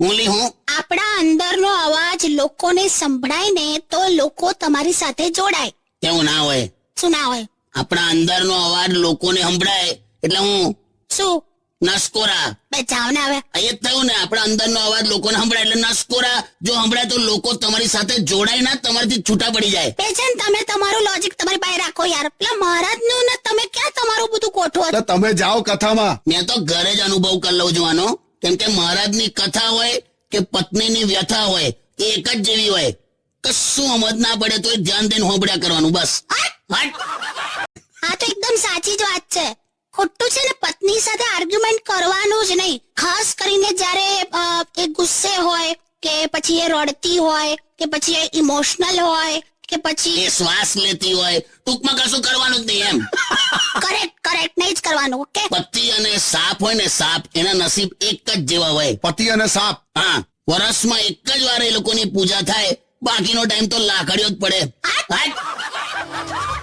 Only હું? આપણા અંદરનો અવાજ લોકોને સંભળાય ને તો લોકો તમારી સાથે જોડાય. કેવું ના હોય. શું ના હોય? આપણા અંદરનો અવાજ લોકોને સંભળાય. એટલે હું? શું? નસકોરા. બે જાવ ને હવે. એ થયું ને આપણા અંદરનો અવાજ લોકોને સંભળાય. એટલે નસકોરા જો સંભળાય તો લોકો તમારી સાથે જોડાય ના તમારાથી છૂટા પડી જાય. પેશન તમે તમારું લોજિક તમારી પાસે રાખો યાર. પેલા મહારાજનું ને તમે ક્યાં તમારું બધું કોઠો તમે જાઓ કથામાં. મેં તો ઘરે જ અનુભવ કરી લઉં છું આનો. કેમ કે મહારાજની કથા હોય કે પત્નીની વ્યથા હોય એ એક જ જેવી હોય. કશું સમજ ના પડે તો ધ્યાન દઈને હોંભળ્યા કરવાનું બસ. હા તો એકદમ સાચી જ વાત છે. ખોટું છે ને પત્ની સાથે આર્ગ્યુમેન્ટ કરવાનું જ નહીં. ખાસ કરીને જ્યારે એ ગુસ્સે હોય કે પછી એ રડતી હોય કે પછી એ ઇમોશનલ હોય કે પછી એ શ્વાસ લેતી હોય. ટૂંકમાં કશું કરવાનું જ નહીં એમ. કરેક્ટ કરેક્ટ નહીં જ કરવાનું ઓકે પતિ અને સાપ હોય ને સાપ એના નસીબ એક જ જેવા હોય. પતિ અને સાપ? હા વર્ષમાં એક જ વાર એ લોકોની પૂજા થાય. બાકીનો ટાઈમ તો લાકડીઓ જ પડે.